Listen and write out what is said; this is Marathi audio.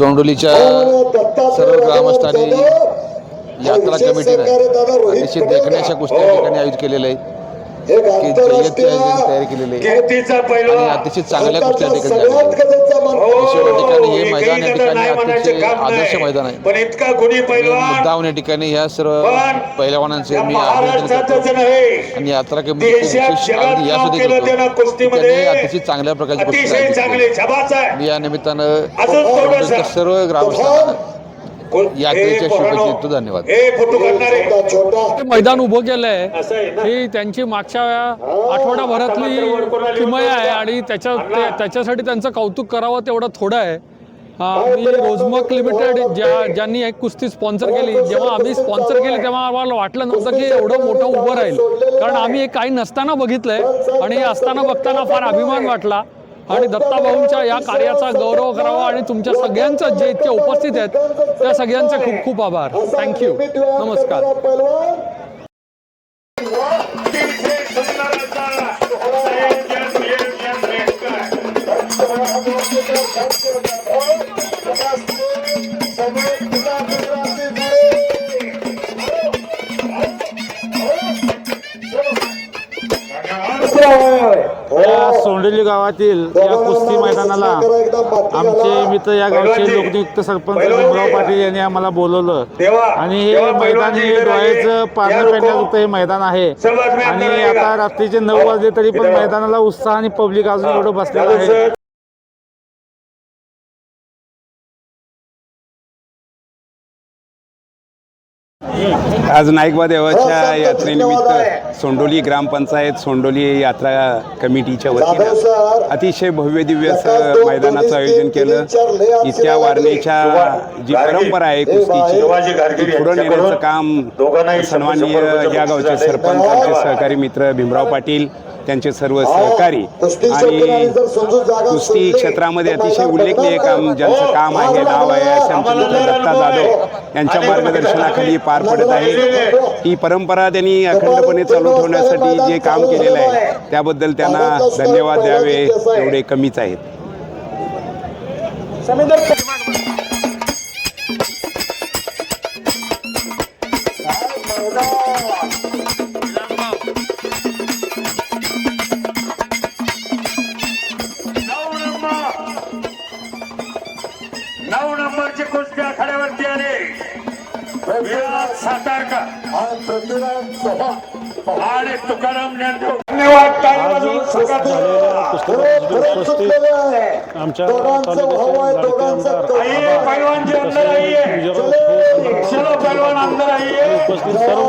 सोंडोलीच्या सर्व ग्रामस्थांनी यात्रा कमिटीनं अतिशय देखण्याच्या कुस्त्या या ठिकाणी आयोजित केलेल्या आहेत की जय्यतची आयोजन तयार केलेले आणि अतिशय चांगल्या कुस्त्या या ठिकाणी झालेल्या आहेत. विशेष ठिकाणी हे मैदान या ठिकाणी अतिशय आदर्श मैदान आहे. पण इतका गुणी पैलवान मुद्दाहून या ठिकाणी ह्या सर्व पहिलवानांचे मी अभिनंदन करतो. आणि यात्रा कमिटी विशेष अगदी यासाठी करतो त्यांना अतिशय चांगल्या प्रकारची मी या निमित्तानं सर्व ग्रामस्थांना यात्रेच्या शुभेच्छा धन्यवाद. हे ते मैदान उभं केलं आहे असं आहे ना. ही त्यांची मागच्या आठवड्याभरातली किमया आहे आणि त्याच्या त्याच्यासाठी त्यांचं कौतुक करावं तेवढं थोडं आहे. हा, मी रोजमक लिमिटेड ज्या ज्यांनी एक कुस्ती स्पॉन्सर केली जेव्हा आम्ही स्पॉन्सर केली तेव्हा आम्हाला वाटलं नव्हतं की एवढं मोठं उभं राहील. कारण आम्ही हे काही नसताना बघितलंय आणि हे असताना बघताना फार अभिमान वाटला. आणि दत्ताभाऊंच्या या कार्याचा गौरव करावा आणि तुमच्या सगळ्यांचं जे इतके उपस्थित आहेत त्या सगळ्यांचे खूप खूप आभार. थँक्यू नमस्कार. या सोंडेली गावातील या कुस्ती मैदानाला आमचे मित्र या गावचे लोकनियुक्त सरपंच भीमराव पाटील यांनी आम्हाला बोलवलं. आणि हे मैदान हे डोळ्याचं. पारणं लोकं पेटण्याचं हे मैदान आहे. आणि आता. रात्रीचे नऊ वाजले तरी पण मैदानाला उत्साह आणि पब्लिक अजून एवढं बसलेलं आहे. आज नाईकबा देवाच्या यात्रेनिमित्त सोंडोली ग्रामपंचायत सोंडोली यात्रा कमिटीच्या वतीनं अतिशय भव्य दिव्य असं मैदानाचं आयोजन केलं. इतक्या वारणेच्या जी परंपरा आहे कुस्तीची ती पुढं नेण्याचं काम सन्माननीय या गावचे सरपंच सहकारी मित्र भीमराव पाटील त्यांचे सर्व सहकारी आणि कुस्ती क्षेत्रामध्ये अतिशय उल्लेखनीय काम ज्यांचं काम आहे नाव आहे असे आमचे मित्र दत्ता जाधव यांच्या मार्गदर्शनाखाली पार पडत आहे. ही परंपरा त्यांनी अखंडपणे चालू ठेवण्यासाठी जे काम केलेलं आहे त्याबद्दल त्यांना धन्यवाद द्यावे एवढे कमीच आहेत. नऊ नंबरची कुस्ती आखाड्यावरती आले. आणि तुकाराम ज्ञानदेव धन्यवाद टाळी वाजवून स्वागत. आमच्या आइए पहलवान जी अंदर आइए चलो. पहलवान अंदर आइए उपस्थित सर्व